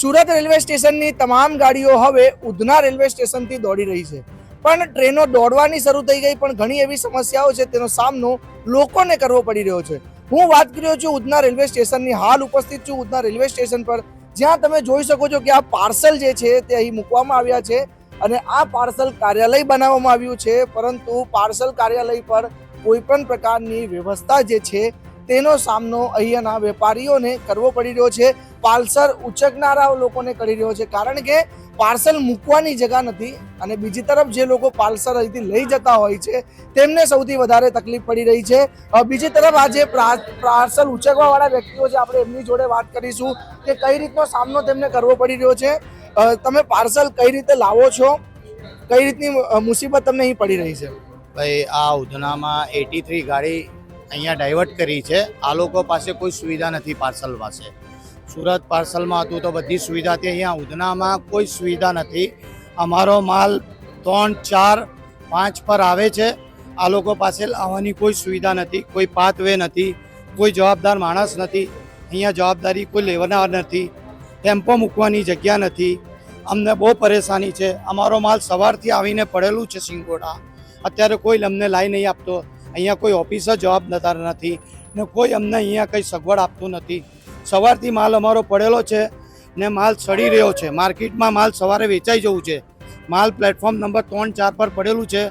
Surat railway સ્ટેશનની તમામ ગાડીઓ હવે ઉધના રેલવે સ્ટેશનથી દોડી રહી છે. પણ ટ્રેનો દોડવાની શરૂ થઈ ગઈ, પણ ઘણી એવી સમસ્યાઓ છે તેનો સામનો લોકોને કરવો પડી રહ્યો છે. હું વાત કર્યો છું ઉધના રેલવે સ્ટેશનની, હાલ ઉપસ્થિત છું ઉધના રેલવે સ્ટેશન પર. જ્યાં તમે જોઈ શકો છો કે આ પાર્સલ જે છે તે અહીં મૂકવામાં આવ્યા છે અને આ પાર્સલ કાર્યાલય બનાવવામાં આવ્યું છે, પરંતુ પાર્સલ કાર્યાલય પર કોઈ પણ પ્રકારની વ્યવસ્થા જે છે તેનો સામનો અહીંયાના વેપારીઓને કરવો પડી રહ્યો છે. પાર્સલ ઉચકનારા લોકોને કરી રહ્યો છે. કારણ કે પાર્સલ મૂકવાની જગા નથી અને બીજી તરફ જે લોકો પાર્સલ અહીંથી લઈ જતા હોય છે, તેમને સૌથી વધારે તકલીફ પડી રહી છે. બીજી તરફ આ જે પાર્સલ ઉચકવાવાળા વ્યક્તિઓ છે, આપણે એમની જોડે વાત કરીશું કે કઈ રીતનો સામનો તેમને કરવો પડી રહ્યો છે. તમે પાર્સલ કઈ રીતે લાવો છો? કઈ રીતની મુસીબત તમને અહીં પડી રહી છે? ભાઈ, આ ઉધનામાં એટી થ્રી ગાડી અહીંયા ડાયવર્ટ કરી છે. આ લોકો પાસે કોઈ સુવિધા નથી પાર્સલ પાસે. સુરત પાર્સલમાં હતું તો બધી સુવિધા હતી. અહીંયા ઉધનામાં કોઈ સુવિધા નથી. અમારો માલ ત્રણ, ચાર, પાંચ પર આવે છે. આ લોકો પાસે લાવવાની કોઈ સુવિધા નથી. કોઈ પાથવે નથી. કોઈ જવાબદાર માણસ નથી. અહીંયા જવાબદારી કોઈ લેવાનાર નથી. ટેમ્પો મૂકવાની જગ્યા નથી. અમને બહુ પરેશાની છે. અમારો માલ સવારથી આવીને પડેલું છે સિંગોડા. અત્યારે કોઈ અમને લાઈ નહીં આપતો. અહીંયા કોઈ ઓફિસર જવાબદાર નથી ને કોઈ અમને અહીંયા કંઈ સગવડ આપતું નથી. સવારથી માલ અમારો પડેલો છે ને માલ સડી રહ્યો છે. માર્કેટમાં માલ સવારે વેચાઈ જવું છે. માલ પ્લેટફોર્મ નંબર ત્રણ ચાર પર પડેલું છે.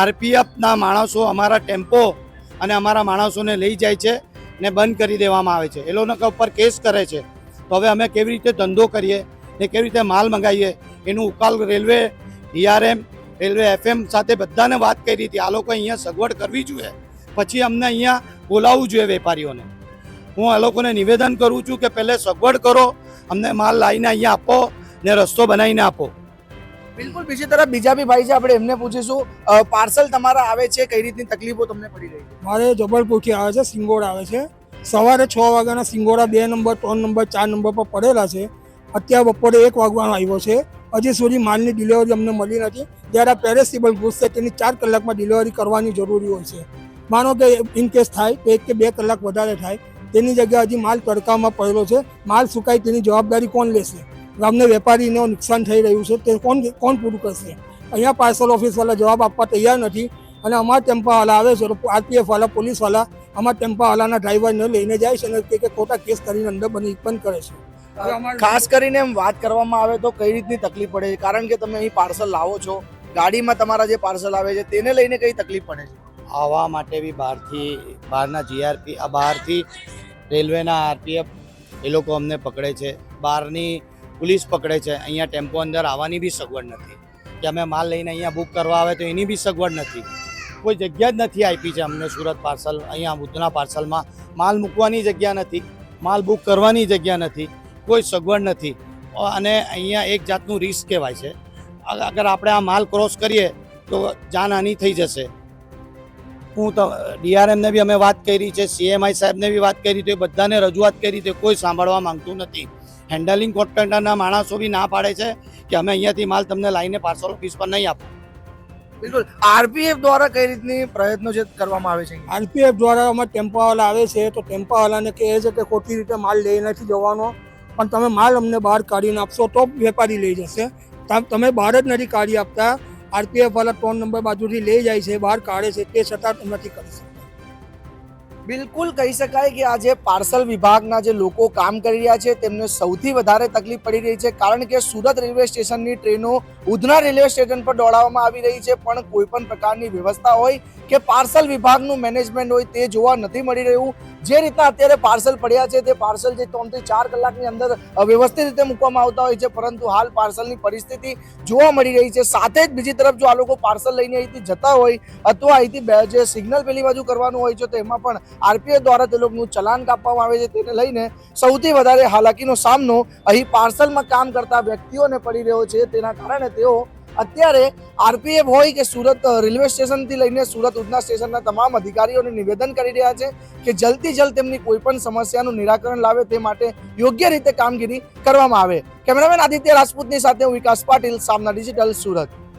આરપીએફના માણસો અમારા ટેમ્પો અને અમારા માણસોને લઈ જાય છે ને બંધ કરી દેવામાં આવે છે. એ લોકો ઉપર કેસ કરે છે. તો હવે અમે કેવી રીતે ધંધો કરીએ ને કેવી રીતે માલ મંગાવીએ? એનું ઉકાલ રેલવે, ડીઆરએમ રેલવે એફએમ સાથે બધાને વાત કરી હતી. આ લોકો અહીંયા સગવડ કરવી જોઈએ. પછી અમને અહીંયા બોલાવવું જોઈએ વેપારીઓને. હું આ લોકોને નિવેદન કરું છું કે પહેલે સગવડ કરો અમને માલ લાવીને અહીંયા આપો ને રસ્તો બનાવીને આપો. બિલકુલ બીજી તરફ બીજા બી ભાઈ છે આપણે એમને પૂછીશું પાર્સલ તમારા આવે છે કઈ રીતની તકલીફો તમને પડી રહી છે? મારે જબલપુરથી આવે છે સિંગોડ આવે છે. સવારે છ વાગ્યાના સિંગોડા બે નંબર ત્રણ નંબર ચાર નંબર પર પડેલા છે. અત્યારે બપોરે એક વાગવાનો આવ્યો છે. હજી સુધી માલની ડિલિવરી અમને મળી નથી. જ્યારે આ પેરેસિબલ ગુડ્સ છે, તેની ચાર કલાકમાં ડિલિવરી કરવાની જરૂરી હોય છે. માનો કે ઇન કેસ થાય, તો એક કે બે કલાક વધારે થાય. તેની જગ્યાએ હજી માલ તડકામાં પડેલો છે. માલ સુકાય તેની જવાબદારી કોણ લેશે? ગામને વેપારીને નુકસાન થઈ રહ્યું છે. તે કોણ કોણ પૂરું કરશે? અહીંયા પાર્સલ ઓફિસવાળા જવાબ આપવા તૈયાર નથી. અને અમારા ટેમ્પાવાળા આવે છે તો આરપીએફવાલા પોલીસવાળા અમારા ટેમ્પાવાળાના ડ્રાઈવરને લઈને જાય છે અને તે ખોટા કેસ કરીને અંદર બની પણ કરે છે. ખાસ કરીને એમ વાત કરવામાં આવે તો કઈ રીતની તકલીફ પડે છે? કારણ કે તમે અહીં પાર્સલ લાવો છો, ગાડીમાં તમારા જે પાર્સલ આવે છે, તેને લઈને કઈ તકલીફ પડે છે? આવવા માટે બી બહારથી, બહારના જીઆરપી આ બહારથી રેલવેના આરપીએફ એ લોકો અમને પકડે છે. બહારની પોલીસ પકડે છે. અહીંયા ટેમ્પો અંદર આવવાની બી સગવડ નથી. કે અમે માલ લઈને અહીંયા બુક કરવા આવે તો એની બી સગવડ નથી. કોઈ જગ્યા જ નથી આપી છે અમને સુરત પાર્સલ. અહીંયા ઉધના પાર્સલમાં માલ મૂકવાની જગ્યા નથી. માલ બુક કરવાની જગ્યા નથી. કોઈ સગવડ નથી. અને અહીંયા એક જાતનું રિસ્ક કહેવાય છે. અગર આપણે આ માલ ક્રોસ કરીએ તો જાનહાની થઈ જશે. હું તો ડીઆરએમને બી અમે વાત કરી છે સીએમઆઈ સાહેબને બી વાત કરી તો એ બધાને રજૂઆત કરી તો કોઈ સાંભળવા માંગતું નથી. હેન્ડલિંગ કોન્ટ્રાક્ટરના માણસો બી ના પાડે છે કે અમે અહીંયાથી માલ તમને લાવીને પાર્સલ ઓફિસ પર નહીં આપો. બિલકુલ. આરપીએફ દ્વારા કઈ રીતની પ્રયત્નો જે કરવામાં આવે છે? આરપીએફ દ્વારા અમે ટેમ્પાવાળા આવે છે તો ટેમ્પાવાલાને કહે છે કે ખોટી રીતે માલ લઈ નથી જવાનો. પણ તમે માલ અમને બહાર કાઢીને આપશો તો વેપારી લઈ જશે. તમે બહાર જ નથી કાઢી આપતા. આરપીએફ વાળા ત્રણ નંબર બાજુથી લઈ જાય છે, બહાર કાઢે છે, તે છતાં નથી કરી શકતા. બિલકુલ કહી શકાય કે આજે પાર્સલ વિભાગના જે લોકો કામ કરી રહ્યા છે, તેમને સૌથી વધારે તકલીફ પડી રહી છે, કારણ કે સુરત રેલવે સ્ટેશનની ટ્રેનો ઉધના રેલવે સ્ટેશન પર દોડાવવામાં આવી રહી છે, પણ કોઈ પણ પ્રકારની વ્યવસ્થા હોય કે પાર્સલ વિભાગનું મેનેજમેન્ટ હોય તે જોવા નથી મળી રહ્યું. જે રીતના અત્યારે પાર્સલ પડ્યા છે તે પાર્સલ જે ત્રણથી ચાર કલાકની અંદર વ્યવસ્થિત રીતે મૂકવામાં આવતા હોય છે, પરંતુ હાલ પાર્સલની પરિસ્થિતિ જોવા મળી રહી છે. સાથે જ બીજી તરફ જો આ લોકો પાર્સલ લઈને અહીંથી જતા હોય અથવા અહીંથી જે સિગ્નલ પેલી બાજુ કરવાનું હોય છે તો એમાં પણ આરપીએફ દ્વારા તે લોકોનું ચલાન કાપવામાં આવે છે. તેને લઈને સૌથી વધારે હાલાકીનો સામનો અહીં પાર્સલમાં કામ કરતા વ્યક્તિઓને પડી રહ્યો છે. તેના કારણે તેઓ અત્યારે આરપીએફ હોય કે સુરત રેલવે સ્ટેશનથી લઈને સુરત ઉધના સ્ટેશનના તમામ અધિકારીઓને નિવેદન કરી રહ્યા છે કે જલ્દી જલ્દ તેમની કોઈ પણ સમસ્યાનું નિરાકરણ લાવે તે માટે યોગ્ય રીતે કામગીરી કરવામાં આવે. કેમેરામેન આદિત્ય રાજપૂતની સાથે હું વિકાસ પાટીલ, સામના ડિજિટલ સુરત.